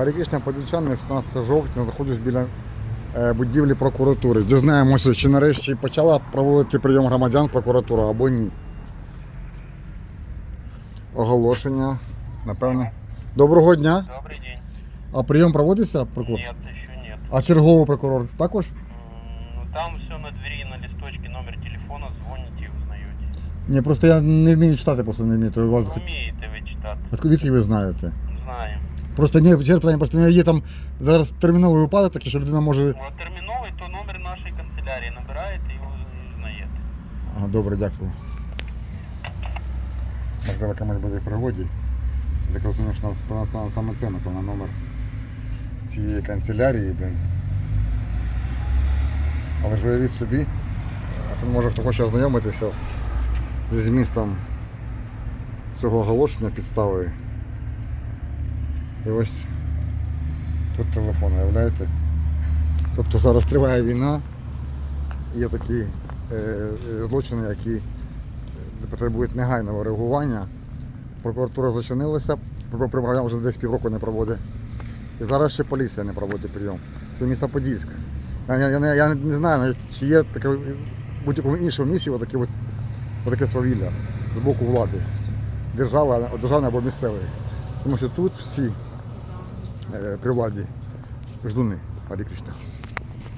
Харі Кришна Подільчани, 16 жовтня, знаходжусь біля е, будівлі прокуратури. Дізнаємося, чи нарешті почала проводити прийом громадян прокуратура або ні. Оголошення, напевне. Доброго дня. Добрый день. А прийом проводиться прокурор? Нет, еще нет. А черговий прокурор також? Ну там все на двери, на листочке, номер телефона, звоните и узнаете. Ні, просто я не вмію читати, просто не вмію. Вас... Умієте ви читати, Звідки ви знаєте? Знаємо. Просто ні, ще питання, просто не є там зараз терміновий випадок такий, що людина може. От терміновий, то номер нашої канцелярії набираєте і узнаєте. Ага, добре, дякую. Можливо, комусь буде в пригоді. Так розумію, що нам саме- це, напевно, номер цієї канцелярії, блін. Але ж уявіть собі, а може хто хоче ознайомитися з, зі змістом цього оголошення підстави. І ось тут телефон, уявляєте? Тобто зараз триває війна, є такі е, е, злочини, які потребують негайного реагування. Прокуратура зачинилася, прийом вже десь півроку не проводить. І зараз ще поліція не проводить прийом. Це місто Подільськ. Я, я, я, не знаю, навіть, чи є таке в будь-якому іншому місці отаке, от, отаке свавілля з боку влади. Держави, державної або місцевої. Тому що тут всі при владі ждуни, Кришна.